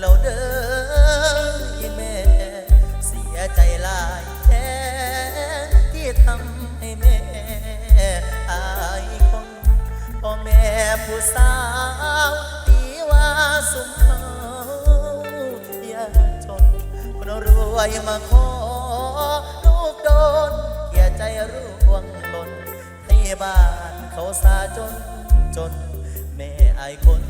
เราเด้อแม่ เสียใจลายแท้ที่ทำให้แม่อายคนพ่อแม่ผู้สาวตีว่าสุมเฮายากจนคนรวยมาขอลูกโดนเกียใจร่วงหล่นให้บ้านเขาสาจนจน แม่อายคน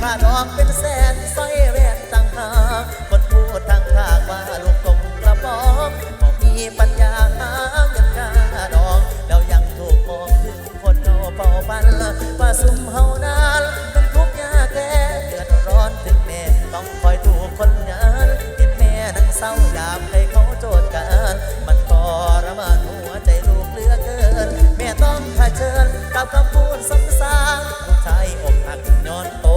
ค่าดอกเป็นแสนสร้อยแหวนต่างหากคนพูดทางภาคว่าลูกตกกระป๋องบอกมีปัญญาหาเงินค่าดอกแล้วยังถูกมองถึงคนโนเป่าปันว่าซุ่มเฮานานมันทุกยากแก่เดือดร้อนถึงแม่ต้องคอยถูกคนงานเห็นแม่นั่งเศร้ายามให้เขาโจทย์กันมันทรมานหัวใจลูกเหลือเกิน แม่ต้องเผชิญกับคำพูดซ้ำๆผู้ชายอกหักย้อนต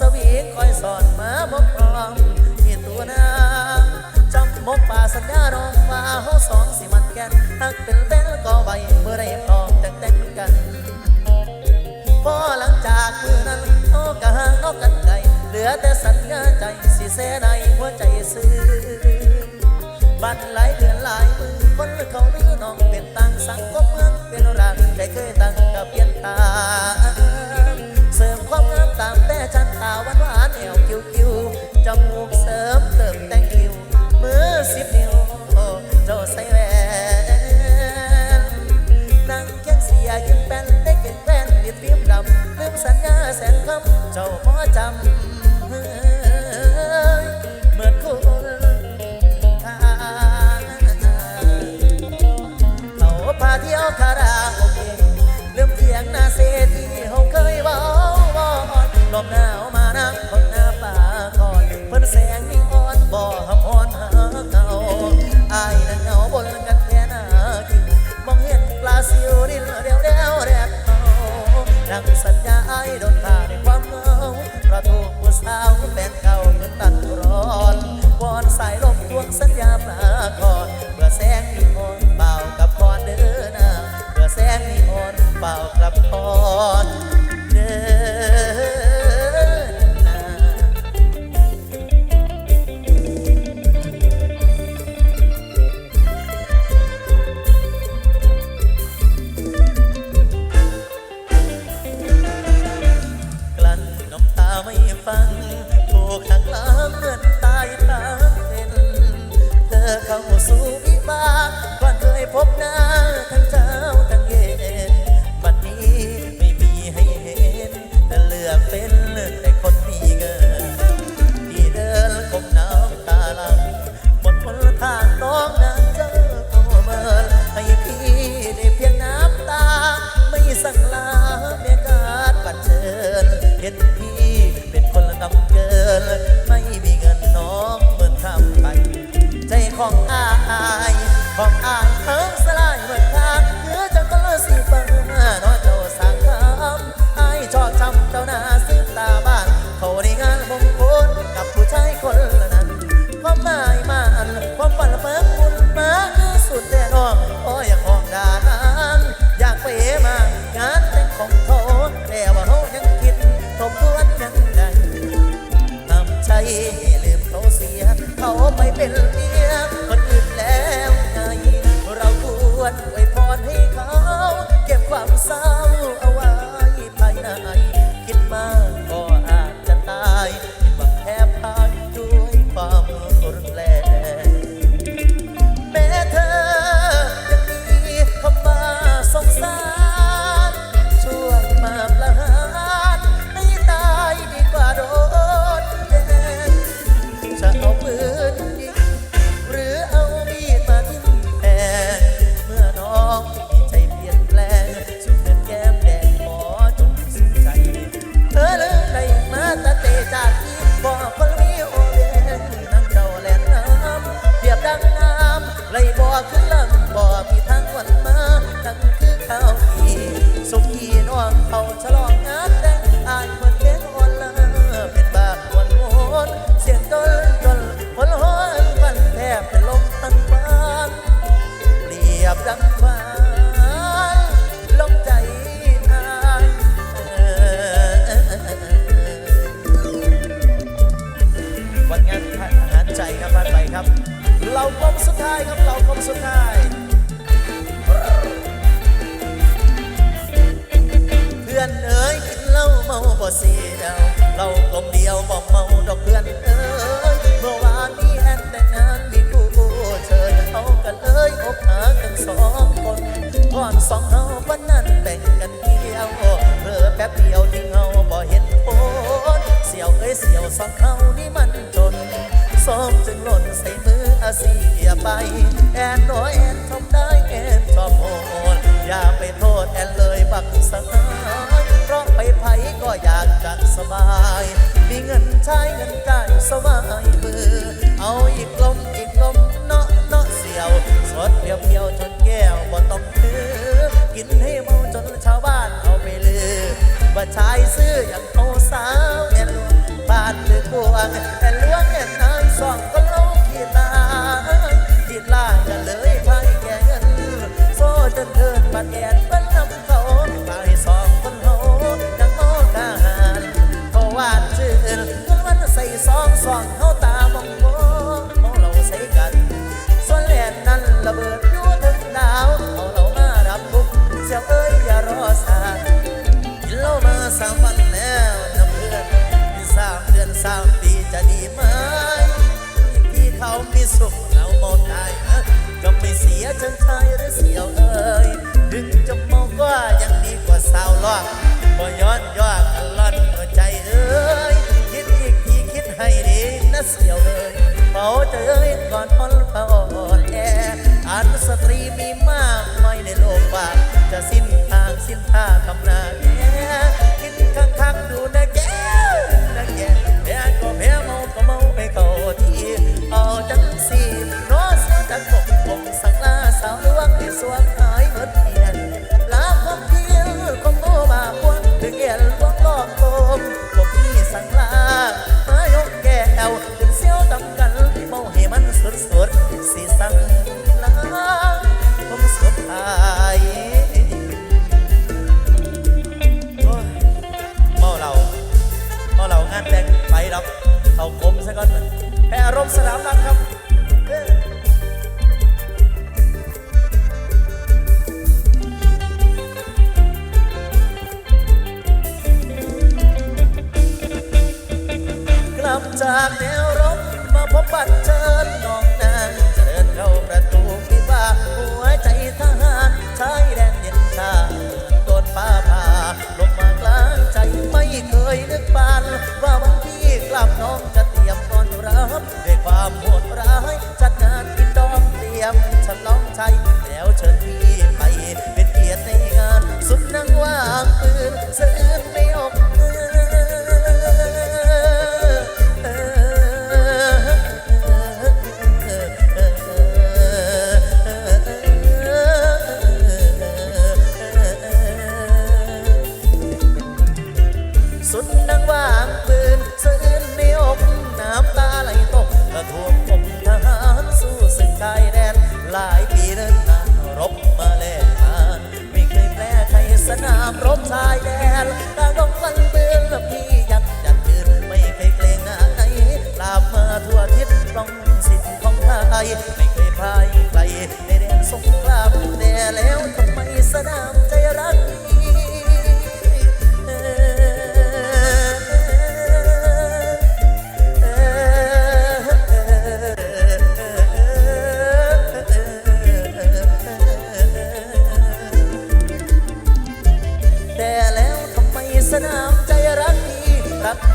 สวิงคอยสอนมาบกพร้อมมีตัวน้ำจำมกป่าสัญญาดองว่าเขาสองสิมันแก่นหักเป็นเต้นก็ใบเมื่อได้พร้อมแต่งแต่งกันพอหลังจากมือนั้นเอากะหางเอากันไกลเหลือแต่สัญญาใจสิเสในหัวใจซื้อบัดหลายเดือนหลายมือคนเขาลือน้องเป็นต่างสังคมเมืองเป็นรักใจเคยตั้งกับเพียนตา สาแฟกเก่าเงินตัดร้อนวอนสายลมทวงสัญญาปรากฏเมื่อแสงมิมนต์เบากับคอนเดินหน้าเมื่อแสงมิมนต์เบากับคอนำไห ท้ายครับเรากลมสุดท้าย เพื่อนเอ๋ยกินเหล้าเมาบ่เสียวเรากลมเดียวบ่เมาดอกเพื่อนเอ๋ยเมื่อวานนี้แอนแต่งงานมีผู้เชิญเขากันเอ้ยอบหากันสองคนก่อนสองเฮาวันนั้นแบ่งกันเที่ยวเพื่อแป๊บเดียวที่เฮาบ่เห็นผลเสียวเอ้ยเสียวสองเฮานี่มันจน ซ้อมจึงหล่นใส่มืออาเสียไป แอนน้อยแอนทำได้แอนชอบโหดอย่าไปโทษแอนเลยบักสหายเพราะไปไผก็อยากจะสบาย มีเงินใช้เงินจ่ายสบายมือ เอาอีกลมอีกลมเนาะเนาะเสียว สดเพียวเพียวจนแก้วบ่ต้องถือกินให้เมาจนชาวบ้านเอาไปลือว่าชายซื้ออย่างเอาสาวแอนลวงบ้านหรือกวงแอนลวงแอนนา สองก็ลงขีดลาขีดลากันเลยไพ่แก่นโซ่จนเทินบัดแกน สุขเราหมดได้นะก็ไม่เสียจนชายหรือเสียวเอ้ยถึงจะมองว่ายังดีกว่าสาวลอกก็ย้อนย้อกันล่อนหัวใจเอ้ยคิดอีกทีคิดให้ดีนะเสียวเอ้ยเบาใจเอ้ยก่อนอ่อนเบาอ่อนแออันสตรีมีมากไม่ในโลกบาจะสิ้นทางสิ้นท่าทำนาแย่คิดข้างๆดูนะ สักลาสาวลวงให้สวง ลั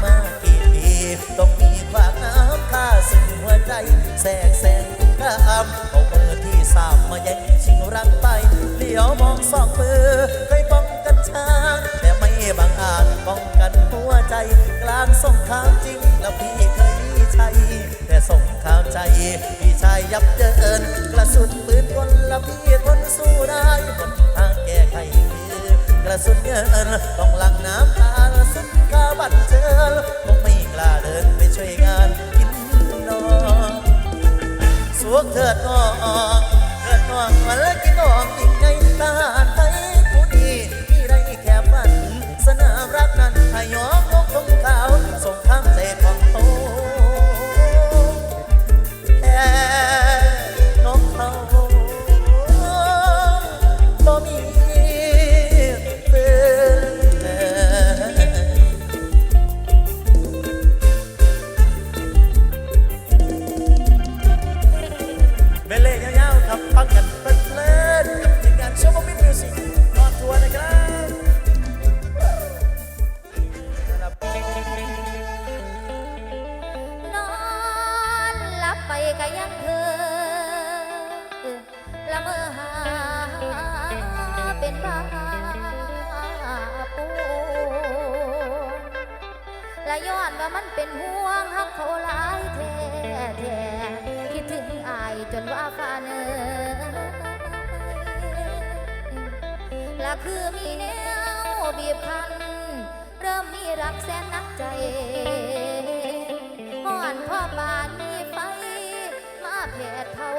มากี่ปีต้องมีความน้ำค่าสึ่หัวใจแสกแสงกระอำเอาเบอร์ที่สามมาแย่งชิงรักไปเลี้ยวมองสองมือเคยป้องกันช้าแต่ไม่บางอาจป้องกันหัวใจ กลางสงครามจริงแล้วพี่เคยมีชัยแต่สงครามใจพี่ชายยับเยินกระสุนปืนคนละพี่ทนสู้ได้คนทางแก้ไขคือกระสุนเงินต้องหลังน้ำ บันเจิคงไม่กล้าเดินไปช่วยงานกินนอนสวกเถิดน้องเถิดน้องมาแล้วกินน้องยิ่งไงญ่ตา และคือมีแนวบีบคั้น เริ่มมีรักแสนนักใจห้อนพ่อบานมีไฟมาแผดเผา